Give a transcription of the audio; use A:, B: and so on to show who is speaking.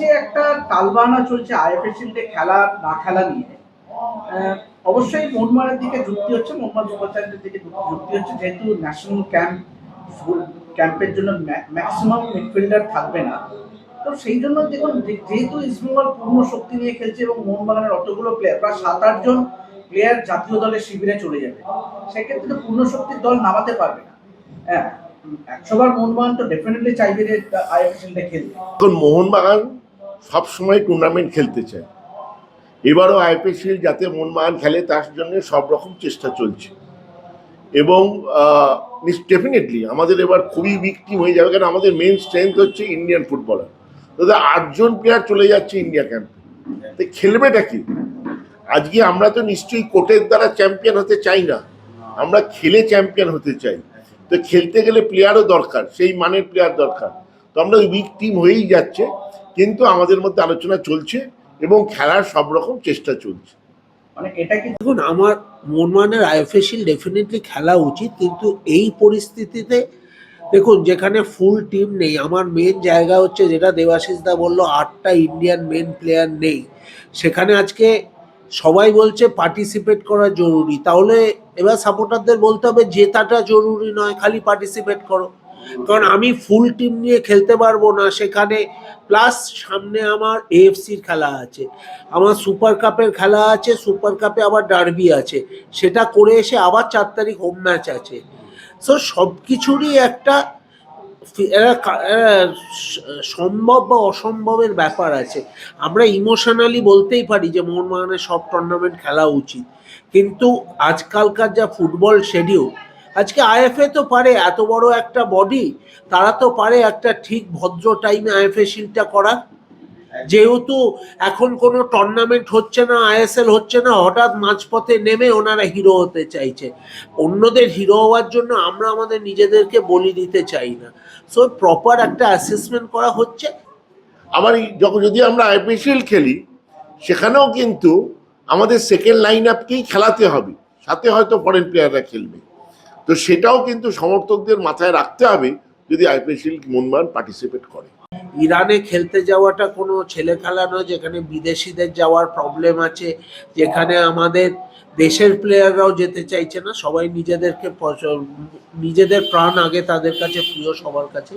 A: যে একটা টালবাহানা চলছে আইএফএসএল খেলা না খেলা নিয়ে অবশ্যই মোহনবাগানের দিকে যুক্তি হচ্ছে মোহাম্মদ মুখোপাধ্যায়ের দিকে যুক্তি হচ্ছে, যেহেতু ন্যাশনাল ক্যাম্প ক্যাম্পের জন্য ম্যাক্সিমাম মিডফিল্ডার থাকবে না। তো সেই জন্য দেখুন যেহেতু ইস্টবেঙ্গল পূর্ণ শক্তি নিয়ে খেলছে এবং মোহনবাগানের অতগুলো প্লেয়ার প্রায় সাত আটজন প্লেয়ার জাতীয় দলের শিবিরে চলে যাবে, সেক্ষেত্রে তো পূর্ণ শক্তির দল নামাতে পারবে না। হ্যাঁ একশোবার মোহনবাগান তো ডেফিনেটলি চাইবে যে আইএফএসএলটা খেলবে।
B: এখন মোহনবাগান সবসময় টুর্নামেন্ট খেলতে চায়। এবারও আইপিএসএল যাতে মোহনবাগান খেলে, তার জন্য সব রকম চেষ্টা চলছে। এবং ডেফিনেটলি আমাদের এবার খুবই উইক টিম হয়ে যাবে, কারণ আমাদের মেন স্ট্রেংথ হচ্ছে ইন্ডিয়ান ফুটবলার তাদের আটজন প্লেয়ার চলে যাচ্ছে ইন্ডিয়া ক্যাম্পে তো খেলবেটা কি? আজকে আমরা তো নিশ্চয়ই কোর্টের দ্বারা চ্যাম্পিয়ন হতে চাই না। আমরা খেলে চ্যাম্পিয়ন হতে চাই। তো খেলতে গেলে প্লেয়ারও দরকার, সেই মানের প্লেয়ার দরকার। তো আমরা উইক টিম হয়েই যাচ্ছে। কিন্তু আমাদের মধ্যে আলোচনা চলছে এবং খেলার সব রকম চেষ্টা চলছে।
A: মানে এটা কি
C: দেখুন, আমার মন মোহনবাগানের আইএফএসিল ডেফিনেটলি খেলা উচিত, কিন্তু এই পরিস্থিতিতে দেখুন, যেখানে ফুল টিম নেই, আমার মেন জায়গা হচ্ছে যেটা দেবাশিস দা বলল, আটটা ইন্ডিয়ান মেন প্লেয়ার নেই। সেখানে আজকে সবাই বলছে পার্টিসিপেট করা জরুরি। তাহলে এবার সাপোর্টারদের বলতে হবে, জেতাটা জরুরি নয়, খালি পার্টিসিপেট করো। কারণ আমি ফুল টিম নিয়ে খেলতে পারব না। সেখানে প্লাস সামনে আমার এএফসির খেলা আছে। আমার সুপার কাপের খেলা আছে সুপার কাপে আবার ডার্বি আছে। সেটা করে এসে আবার চার তারিখ হোম ম্যাচ আছে। সো সব কিছুরই একটা সম্ভব বা অসম্ভবের ব্যাপার আছে। আমরা ইমোশনালি বলতেই পারি যে মোহনবাগানের সব টুর্নামেন্ট খেলা উচিত। কিন্তু আজকালকার যা ফুটবল শেডিউল আজকে আইএফএ তো পারে, এত বড় একটা বডি তারা তো পারে একটা ঠিক ভদ্র টাইমে আইএফএ শিলটা করা যেহেতু এখন কোনো টুর্নামেন্ট হচ্ছে না, আইএসএল হচ্ছে না, হঠাৎ মাঝপথে নেমে ওনারা হিরো হতে চাইছে। অন্যদের হিরো হওয়ার জন্য আমরা আমাদের নিজেদেরকে বলি দিতে চাই না। সো প্রপার একটা অ্যাসেসমেন্ট করা হচ্ছে।
B: এই যখন যদি আমরা আইপিএল খেলি, সেখানেও কিন্তু আমাদের সেকেন্ড লাইন আপকেই খেলাতে হবে। সাথে হয়তো ফরেন প্লেয়াররা খেলবে। তো সেটাও কিন্তু সমর্থকদের মাথায় রাখতে হবে যদি আইপিএসএল মনমান পার্টিসিপেট করে।
C: ইরানে খেলতে যাওয়াটা কোনো ছেলে খেলা নয়, যেখানে বিদেশিদের যাওয়ার প্রবলেম আছে, যেখানে আমাদের দেশের প্লেয়াররাও যেতে চাইছে না, সবাই নিজেদেরকে নিজেদের প্রাণ আগে তাদের কাছে, প্রিয় সবার কাছে।